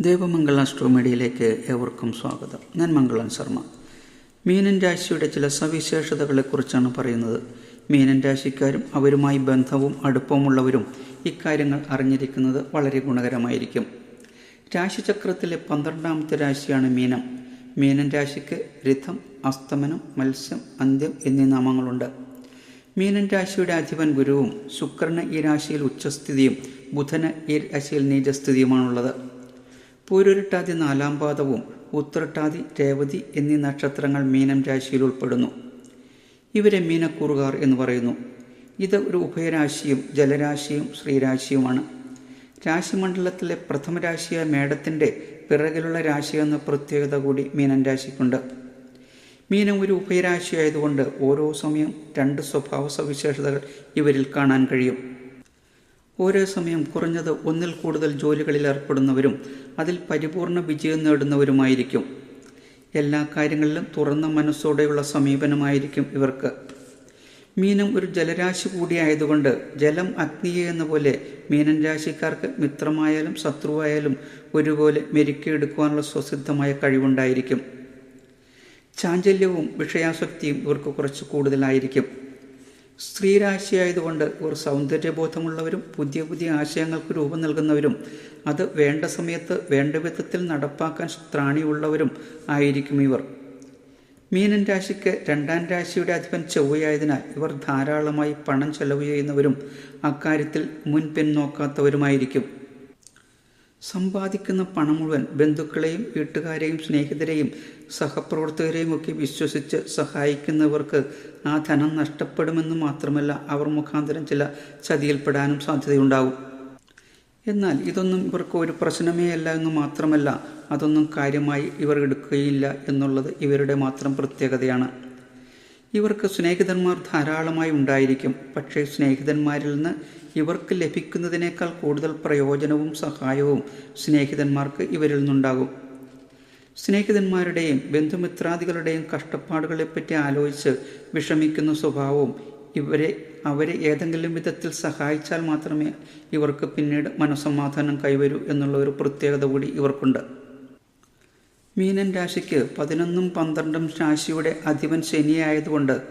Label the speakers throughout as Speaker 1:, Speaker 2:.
Speaker 1: ദേവമംഗള അസ്ട്രോമീഡിയയിലേക്ക് ഏവർക്കും സ്വാഗതം. ഞാൻ മംഗളൻ ശർമ്മ. മീനൻ രാശിയുടെ ചില സവിശേഷതകളെക്കുറിച്ചാണ് പറയുന്നത്. മീനൻ രാശിക്കാരും അവരുമായി ബന്ധവും അടുപ്പമുള്ളവരും ഇക്കാര്യങ്ങൾ അറിഞ്ഞിരിക്കുന്നത് വളരെ ഗുണകരമായിരിക്കും. രാശിചക്രത്തിലെ പന്ത്രണ്ടാമത്തെ രാശിയാണ് മീനം. മീനൻ രാശിക്ക് രഥം അസ്തമനം മത്സ്യം അന്ത്യം എന്നീ നാമങ്ങളുണ്ട്. മീനൻ രാശിയുടെ അധിപൻ ഗുരുവും ശുക്രന് ഈ രാശിയിൽ ഉച്ചസ്ഥിതിയും ബുധന് ഈ രാശിയിൽ നീചസ്ഥിതിയുമാണുള്ളത്. പൂരുരുട്ടാതി നാലാം പാദവും ഉത്രട്ടാതി രേവതി എന്നീ നക്ഷത്രങ്ങൾ മീനം രാശിയിൽ ഉൾപ്പെടുന്നു. ഇവരെ മീനക്കൂറുകാർ എന്ന് പറയുന്നു. ഇത് ഒരു ഉഭയരാശിയും ജലരാശിയും ശ്രീരാശിയുമാണ്. രാശിമണ്ഡലത്തിലെ പ്രഥമ രാശിയായ മേടത്തിന്റെ പിറകിലുള്ള രാശി എന്ന പ്രത്യേകത കൂടി മീനൻ രാശിക്കുണ്ട്. മീനം ഒരു ഉഭയരാശിയായതുകൊണ്ട് ഓരോ സമയം രണ്ട് സ്വഭാവ സവിശേഷതകൾ ഇവരിൽ കാണാൻ കഴിയും. ഓരോ സമയം കുറഞ്ഞത് ഒന്നിൽ കൂടുതൽ ജോലികളിൽ ഏർപ്പെടുന്നവരും അതിൽ പരിപൂർണ വിജയം നേടുന്നവരുമായിരിക്കും. എല്ലാ കാര്യങ്ങളിലും തുറന്ന മനസ്സോടെയുള്ള സമീപനമായിരിക്കും ഇവർക്ക്. മീനം ഒരു ജലരാശി കൂടിയായതുകൊണ്ട് ജലം അഗ്നിയെ എന്ന പോലെ മീനൻ രാശിക്കാർക്ക് മിത്രമായാലും ശത്രുവായാലും ഒരുപോലെ മെരുക്കിയെടുക്കുവാനുള്ള സ്വസിദ്ധമായ കഴിവുണ്ടായിരിക്കും. ചാഞ്ചല്യവും വിഷയാസക്തിയും ഇവർക്ക് കുറച്ച് കൂടുതലായിരിക്കും. സ്ത്രീരാശിയായതുകൊണ്ട് ഒരു സൗന്ദര്യബോധമുള്ളവരും പുതിയ പുതിയ ആശയങ്ങൾക്ക് രൂപം നൽകുന്നവരും അത് വേണ്ട സമയത്ത് വേണ്ട വിധത്തിൽ നടപ്പാക്കാൻ ത്രാണിയുള്ളവരും ആയിരിക്കും ഇവർ. മീനൻ രാശിക്ക് രണ്ടാം രാശിയുടെ അധിപൻ ചൊവ്വയായതിനാൽ ഇവർ ധാരാളമായി പണം ചെലവ് ചെയ്യുന്നവരും അക്കാര്യത്തിൽ മുൻപിൻ നോക്കാത്തവരുമായിരിക്കും. സമ്പാദിക്കുന്ന പണം മുഴുവൻ ബന്ധുക്കളെയും വീട്ടുകാരെയും സ്നേഹിതരെയും സഹപ്രവർത്തകരെയും ഒക്കെ വിശ്വസിച്ച് സഹായിക്കുന്നവർക്ക് ആ ധനം നഷ്ടപ്പെടുമെന്ന് മാത്രമല്ല അവർ മുഖാന്തരം ചില ചതിയിൽപ്പെടാനും സാധ്യതയുണ്ടാവും. എന്നാൽ ഇതൊന്നും ഇവർക്ക് ഒരു പ്രശ്നമേ അല്ല എന്ന് മാത്രമല്ല അതൊന്നും കാര്യമായി ഇവർ എടുക്കുകയില്ല എന്നുള്ളത് ഇവരുടെ മാത്രം പ്രത്യേകതയാണ്. ഇവർക്ക് സ്നേഹിതന്മാർ ധാരാളമായി ഉണ്ടായിരിക്കും. പക്ഷേ സ്നേഹിതന്മാരിൽ നിന്ന് ഇവർക്ക് ലഭിക്കുന്നതിനേക്കാൾ കൂടുതൽ പ്രയോജനവും സഹായവും സ്നേഹിതന്മാർക്ക് ഇവരിൽ നിന്നുണ്ടാകും. സ്നേഹിതന്മാരുടെയും ബന്ധുമിത്രാദികളുടെയും കഷ്ടപ്പാടുകളെപ്പറ്റി ആലോചിച്ച് വിഷമിക്കുന്ന സ്വഭാവവും ഇവരെ അവരെ ഏതെങ്കിലും വിധത്തിൽ സഹായിച്ചാൽ മാത്രമേ ഇവർക്ക് പിന്നീട് മനസ്സമാധാനം കൈവരൂ എന്നുള്ള ഒരു പ്രത്യേകത കൂടി ഇവർക്കുണ്ട്. മീനൻ രാശിക്ക് പതിനൊന്നും പന്ത്രണ്ടും രാശിയുടെ അധിപൻ ശനിയായതുകൊണ്ട്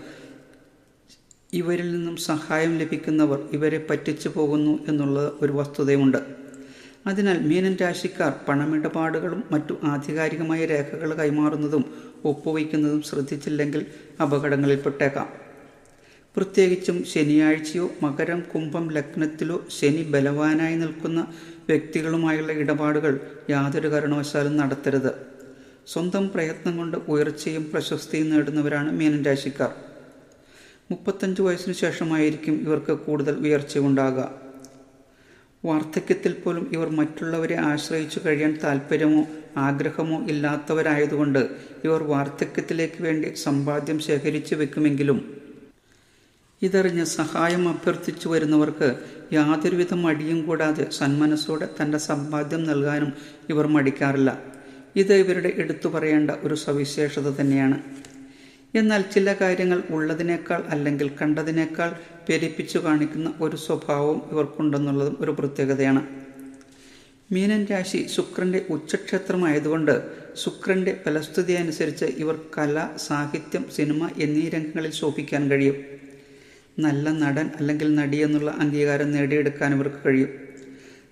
Speaker 1: ഇവരിൽ നിന്നും സഹായം ലഭിക്കുന്നവർ ഇവരെ പറ്റിച്ചു പോകുന്നു എന്നുള്ള ഒരു വസ്തുതയുണ്ട്. അതിനാൽ മീനൻ രാശിക്കാർ പണമിടപാടുകളും മറ്റു ആധികാരികമായ രേഖകൾ കൈമാറുന്നതും ഒപ്പുവയ്ക്കുന്നതും ശ്രദ്ധിച്ചില്ലെങ്കിൽ അപകടങ്ങളിൽപ്പെട്ടേക്കാം. പ്രത്യേകിച്ചും ശനിയാഴ്ചയോ മകരം കുംഭം ലഗ്നത്തിലോ ശനി ബലവാനായി നിൽക്കുന്ന വ്യക്തികളുമായുള്ള ഇടപാടുകൾ യാതൊരു കാരണവശാലും നടത്തരുത്. സ്വന്തം പ്രയത്നം കൊണ്ട് ഉയർച്ചയും പ്രശസ്തിയും നേടുന്നവരാണ് മീനൻ രാശിക്കാർ. മുപ്പത്തഞ്ച് വയസ്സിനു ശേഷമായിരിക്കും ഇവർക്ക് കൂടുതൽ ഉയർച്ചയുണ്ടാകുക വാർദ്ധക്യത്തിൽ പോലും ഇവർ മറ്റുള്ളവരെ ആശ്രയിച്ചു കഴിയാൻ താല്പര്യമോ ആഗ്രഹമോ ഇല്ലാത്തവരായതുകൊണ്ട് ഇവർ വാർദ്ധക്യത്തിലേക്ക് വേണ്ടി സമ്പാദ്യം ശേഖരിച്ചു വെക്കുമെങ്കിലും ഇതറിഞ്ഞ് സഹായം അഭ്യർത്ഥിച്ചു വരുന്നവർക്ക് യാതൊരുവിധ മടിയും കൂടാതെ സന്മനസ്സോടെ തന്റെ സമ്പാദ്യം നൽകാനും ഇവർ മടിക്കാറില്ല. ഇത് ഇവരുടെ എടുത്തു പറയേണ്ട ഒരു സവിശേഷത തന്നെയാണ്. എന്നാൽ ചില കാര്യങ്ങൾ ഉള്ളതിനേക്കാൾ അല്ലെങ്കിൽ കണ്ടതിനേക്കാൾ പെരിപ്പിച്ചു കാണിക്കുന്ന ഒരു സ്വഭാവം ഇവർക്കുണ്ടെന്നുള്ളതും ഒരു പ്രത്യേകതയാണ്. മീനൻ രാശി ശുക്രന്റെ ഉച്ചക്ഷേത്രമായതുകൊണ്ട് ശുക്രന്റെ ഫലസ്ഥിതി അനുസരിച്ച് ഇവർ കല സാഹിത്യം സിനിമ എന്നീ രംഗങ്ങളിൽ ശോഭിക്കാൻ കഴിയും. നല്ല നടൻ അല്ലെങ്കിൽ നടി എന്നുള്ള അംഗീകാരം നേടിയെടുക്കാൻ ഇവർക്ക് കഴിയും.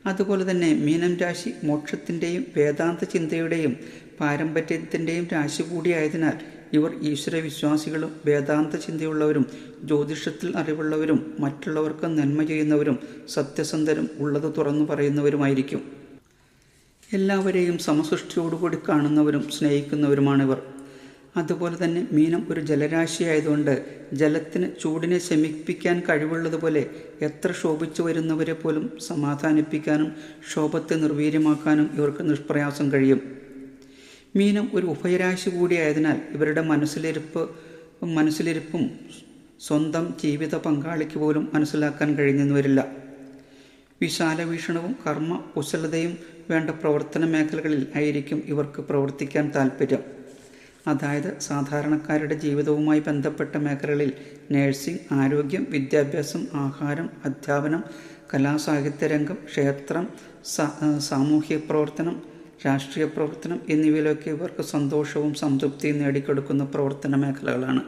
Speaker 1: അതുപോലെ തന്നെ മീനം രാശി മോക്ഷത്തിന്റെയും വേദാന്ത ചിന്തയുടെയും പാരമ്പര്യത്തിന്റെയും രാശി കൂടിയായതിനാൽ ഇവർ ഈശ്വരവിശ്വാസികളും വേദാന്ത ചിന്തയുള്ളവരും ജ്യോതിഷത്തിൽ അറിവുള്ളവരും മറ്റുള്ളവർക്ക് നന്മ ചെയ്യുന്നവരും സത്യസന്ധരും ഉള്ളത് തുറന്നു പറയുന്നവരുമായിരിക്കും. എല്ലാവരെയും സമസൃഷ്ടിയോടുകൂടി കാണുന്നവരും സ്നേഹിക്കുന്നവരുമാണിവർ. അതുപോലെ തന്നെ മീനം ഒരു ജലരാശിയായതുകൊണ്ട് ജലത്തിന് ചൂടിനെ ശമിപ്പിക്കാൻ കഴിവുള്ളതുപോലെ എത്ര ശോഭിച്ചു വരുന്നവരെ പോലും സമാധാനിപ്പിക്കാനും ശോഭത്തെ നിർവീര്യമാക്കാനും ഇവർക്ക് നിഷ്പ്രയാസം കഴിയും. മീനം ഒരു ഉഭയരാശി കൂടിയായതിനാൽ ഇവരുടെ മനസ്സിലിരിപ്പ് മനസ്സിലിരിപ്പും സ്വന്തം ജീവിത പങ്കാളിക്ക് പോലും മനസ്സിലാക്കാൻ കഴിഞ്ഞെന്ന് വരില്ല. വിശാല വീക്ഷണവും കർമ്മ കുശലതയും വേണ്ട പ്രവർത്തന മേഖലകളിൽ ആയിരിക്കും ഇവർക്ക് പ്രവർത്തിക്കാൻ താല്പര്യം അതായത് സാധാരണക്കാരുടെ ജീവിതവുമായി ബന്ധപ്പെട്ട മേഖലകളിൽ നഴ്സിംഗ് ആരോഗ്യം വിദ്യാഭ്യാസം ആഹാരം അധ്യാപനം കലാസാഹിത്യരംഗം ക്ഷേത്രം സാമൂഹ്യ പ്രവർത്തനം രാഷ്ട്രീയ പ്രവർത്തനം എന്നിവയിലൊക്കെ ഇവർക്ക് സന്തോഷവും സംതൃപ്തിയും നേടിക്കൊടുക്കുന്ന പ്രവർത്തന മേഖലകളാണ്.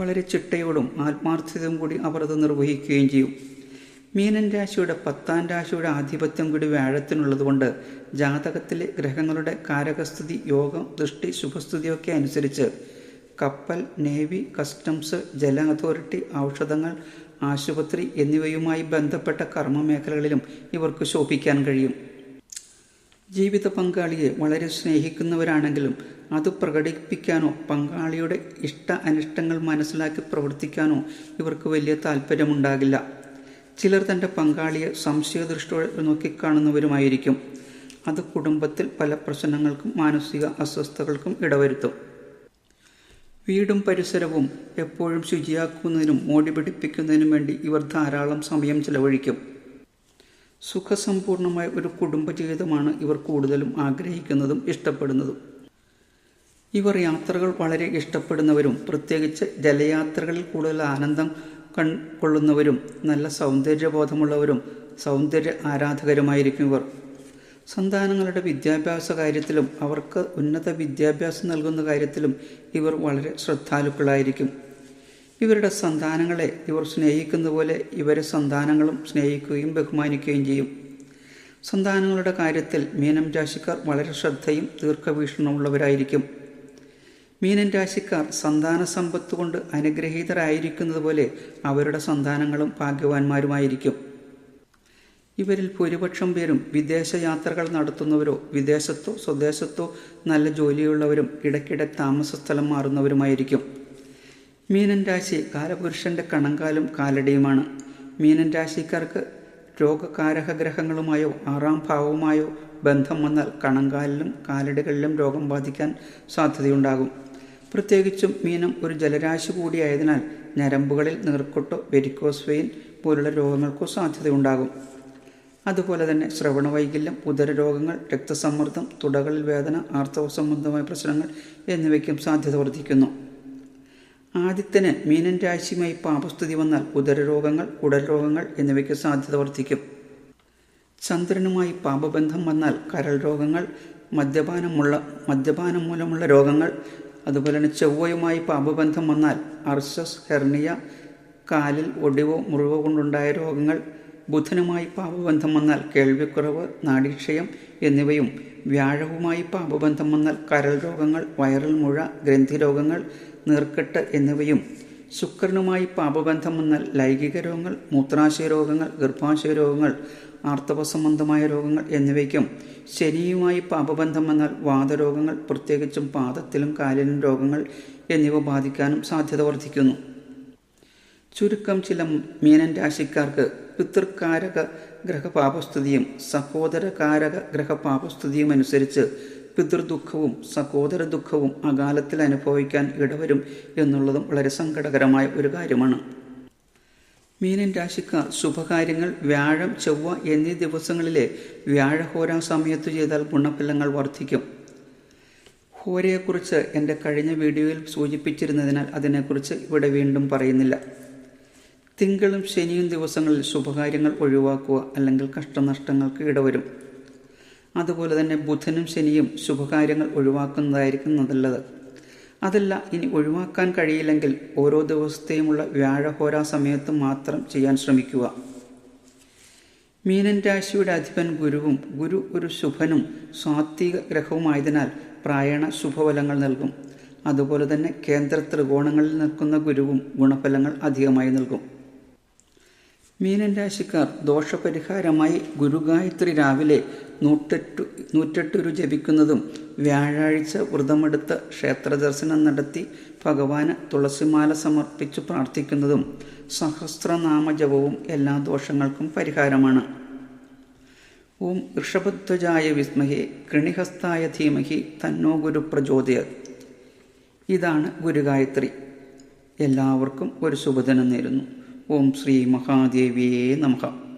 Speaker 1: വളരെ ചിട്ടയോടും ആത്മാർത്ഥതയും കൂടി അവർ അത് നിർവഹിക്കുകയും ചെയ്യും. മീനൻ രാശിയുടെ പത്താം രാശിയുടെ ആധിപത്യം കൂടി വ്യാഴത്തിനുള്ളതുകൊണ്ട് ജാതകത്തിലെ ഗ്രഹങ്ങളുടെ കാരകസ്ഥിതി യോഗം ദൃഷ്ടി ശുഭസ്ഥിതിയൊക്കെ അനുസരിച്ച് കപ്പൽ നേവി കസ്റ്റംസ് ജല അതോറിറ്റി ഔഷധങ്ങൾ ആശുപത്രി എന്നിവയുമായി ബന്ധപ്പെട്ട കർമ്മമേഖലകളിലും ഇവർക്ക് ശോഭിക്കാൻ കഴിയും. ജീവിത പങ്കാളിയെ വളരെ സ്നേഹിക്കുന്നവരാണെങ്കിലും അത് പ്രകടിപ്പിക്കാനോ പങ്കാളിയുടെ ഇഷ്ട അനിഷ്ടങ്ങൾ മനസ്സിലാക്കി പ്രവർത്തിക്കാനോ ഇവർക്ക് വലിയ താല്പര്യമുണ്ടാകില്ല ചിലർ തന്റെ പങ്കാളിയെ സംശയദൃഷ്ടിയോടെ നോക്കിക്കാണുന്നവരുമായിരിക്കും. അത് കുടുംബത്തിൽ പല പ്രശ്നങ്ങൾക്കും മാനസിക അസ്വസ്ഥകൾക്കും ഇടവരുത്തും. വീടും പരിസരവും എപ്പോഴും ശുചിയാക്കുന്നതിനും മോടി പിടിപ്പിക്കുന്നതിനും വേണ്ടി ഇവർ ധാരാളം സമയം ചെലവഴിക്കും. സുഖസമ്പൂർണമായ ഒരു കുടുംബജീവിതമാണ് ഇവർ കൂടുതലും ആഗ്രഹിക്കുന്നതും ഇഷ്ടപ്പെടുന്നതും. ഇവർ യാത്രകൾ വളരെ ഇഷ്ടപ്പെടുന്നവരും പ്രത്യേകിച്ച് ജലയാത്രകളിൽ കൂടുതൽ ആനന്ദം കൺകൊള്ളുന്നവരും നല്ല സൗന്ദര്യബോധമുള്ളവരും സൗന്ദര്യ ആരാധകരുമായിരിക്കും ഇവർ. സന്താനങ്ങളുടെ വിദ്യാഭ്യാസ കാര്യത്തിലും അവർക്ക് ഉന്നത വിദ്യാഭ്യാസം നൽകുന്ന കാര്യത്തിലും ഇവർ വളരെ ശ്രദ്ധാലുക്കളായിരിക്കും. ഇവരുടെ സന്താനങ്ങളെ ഇവർ സ്നേഹിക്കുന്ന പോലെ ഇവരെ സന്താനങ്ങളും സ്നേഹിക്കുകയും ബഹുമാനിക്കുകയും ചെയ്യും. സന്താനങ്ങളുടെ കാര്യത്തിൽ മീനം രാശിക്കാർ വളരെ ശ്രദ്ധയും ദീർഘവീക്ഷണമുള്ളവരായിരിക്കും മീനൻ രാശിക്കാർ സന്താന സമ്പത്ത് കൊണ്ട് അനുഗ്രഹീതരായിരിക്കുന്നത് പോലെ അവരുടെ സന്താനങ്ങളും ഭാഗ്യവാന്മാരുമായിരിക്കും. ഇവരിൽ ഭൂരിപക്ഷം പേരും വിദേശ യാത്രകൾ നടത്തുന്നവരോ വിദേശത്തോ സ്വദേശത്തോ നല്ല ജോലിയുള്ളവരും ഇടയ്ക്കിടെ താമസ സ്ഥലം മാറുന്നവരുമായിരിക്കും. മീനൻ രാശി കാലപുരുഷന്റെ കണങ്കാലും കാലടിയുമാണ്. മീനൻ രാശിക്കാർക്ക് രോഗകാരക ഗ്രഹങ്ങളുമായോ ആറാം ഭാവവുമായോ ബന്ധം വന്നാൽ കണങ്കാലിലും കാലടികളിലും രോഗം ബാധിക്കാൻ സാധ്യതയുണ്ടാകും. പ്രത്യേകിച്ചും മീനം ഒരു ജലരാശി കൂടിയായതിനാൽ ഞരമ്പുകളിൽ നീർക്കൊട്ടോ വെരിക്കോസ് വെയിൻ പോലുള്ള രോഗങ്ങൾക്കോ സാധ്യതയുണ്ടാകും. അതുപോലെ തന്നെ ശ്രവണവൈകല്യം ഉദരരോഗങ്ങൾ രക്തസമ്മർദ്ദം തുടകളിൽ വേദന ആർത്തവ സംബന്ധമായ പ്രശ്നങ്ങൾ എന്നിവയ്ക്കും സാധ്യത വർദ്ധിക്കുന്നു. ആദിത്യന് മീനൻ രാശിയുമായി പാപസ്ഥിതി വന്നാൽ ഉദരരോഗങ്ങൾ കുടൽ രോഗങ്ങൾ എന്നിവയ്ക്ക് സാധ്യത വർദ്ധിക്കും. ചന്ദ്രനുമായി പാപബന്ധം വന്നാൽ കരൾ രോഗങ്ങൾ മദ്യപാനമുള്ള മദ്യപാനം മൂലമുള്ള രോഗങ്ങൾ അതുപോലെ തന്നെ ചൊവ്വയുമായി പാപബന്ധം വന്നാൽ അർസസ് ഹെർണിയ കാലിൽ ഒടിവോ മുറിവോ കൊണ്ടുണ്ടായ രോഗങ്ങൾ ബുധനുമായി പാപബന്ധം വന്നാൽ കേൾവിക്കുറവ് നാഡീക്ഷയം എന്നിവയും വ്യാഴവുമായി പാപബന്ധം വന്നാൽ കരൾ രോഗങ്ങൾ വൈറൽ മുഴ ഗ്രന്ഥിരോഗങ്ങൾ നീർക്കെട്ട് എന്നിവയും ശുക്രനുമായി പാപബന്ധം വന്നാൽ ലൈംഗിക രോഗങ്ങൾ മൂത്രാശയ രോഗങ്ങൾ ഗർഭാശയ രോഗങ്ങൾ ആർത്തവ സംബന്ധമായ രോഗങ്ങൾ എന്നിവയ്ക്കും ശനിയുമായി പാപബന്ധം വന്നാൽ വാതരോഗങ്ങൾ പ്രത്യേകിച്ചും പാദത്തിലും കാലിലും രോഗങ്ങൾ എന്നിവ ബാധിക്കാനും സാധ്യത വർദ്ധിക്കുന്നു. ചുരുക്കം ചില മീനൻ രാശിക്കാർക്ക് പിതൃകാരക ഗ്രഹപാപസ്തുതിയും സഹോദരകാരക ഗ്രഹപാപസ്തുതിയും അനുസരിച്ച് പിതൃദുഃഖവും സഹോദര ദുഃഖവും അകാലത്തിൽ അനുഭവിക്കാൻ ഇടവരും എന്നുള്ളതും വളരെ സങ്കടകരമായ ഒരു കാര്യമാണ്. മീനൻ രാശിക്കാർ ശുഭകാര്യങ്ങൾ വ്യാഴം ചൊവ്വ എന്നീ ദിവസങ്ങളിലെ വ്യാഴഹോരാ സമയത്ത് ചെയ്താൽ ഗുണഫലങ്ങൾ വർദ്ധിക്കും. ഹോരയെക്കുറിച്ച് എന്റെ കഴിഞ്ഞ വീഡിയോയിൽ സൂചിപ്പിച്ചിരുന്നതിനാൽ അതിനെക്കുറിച്ച് ഇവിടെ വീണ്ടും പറയുന്നില്ല. തിങ്കളും ശനിയും ദിവസങ്ങളിൽ ശുഭകാര്യങ്ങൾ ഒഴിവാക്കുക അല്ലെങ്കിൽ കഷ്ടനഷ്ടങ്ങൾക്ക് ഇടവരും. അതുപോലെ തന്നെ ബുധനും ശനിയും ശുഭകാര്യങ്ങൾ ഒഴിവാക്കുന്നതായിരിക്കും നല്ലത്. അതല്ല ഇനി ഒഴിവാക്കാൻ കഴിയില്ലെങ്കിൽ ഓരോ ദിവസത്തെയുമുള്ള വ്യാഴഹോരാ സമയത്ത് മാത്രം ചെയ്യാൻ ശ്രമിക്കുക. മീനൻ രാശിയുടെ അധിപൻ ഗുരുവും ഗുരു ഒരു ശുഭനും സ്വാത്വിക ഗ്രഹവുമായതിനാൽ പ്രായണ ശുഭഫലങ്ങൾ നൽകും. അതുപോലെ തന്നെ കേന്ദ്ര ത്രികോണങ്ങളിൽ നിൽക്കുന്ന ഗുരുവും ഗുണഫലങ്ങൾ അധികമായി നൽകും. മീനൻ രാശിക്കാർ ദോഷപരിഹാരമായി ഗുരുഗായത്രി രാവിലെ നൂറ്റെട്ടു നൂറ്റെട്ടുരു ജപിക്കുന്നതും വ്യാഴാഴ്ച വ്രതമെടുത്ത് ക്ഷേത്രദർശനം നടത്തി ഭഗവാന് തുളസിമാല സമർപ്പിച്ച് പ്രാർത്ഥിക്കുന്നതും സഹസ്രനാമജപവും എല്ലാ ദോഷങ്ങൾക്കും പരിഹാരമാണ്. ഓം ഋഷഭധ്വജായ വിസ്മഹേ കൃണിഹസ്തായ ധീമഹി തന്നോ ഗുരു പ്രചോദയ ഇതാണ് ഗുരുഗായത്രി. എല്ലാവർക്കും ഒരു ശുഭദിനം നേരുന്നു. ഓം ശ്രീ മഹാദേവിയെ നമഃ.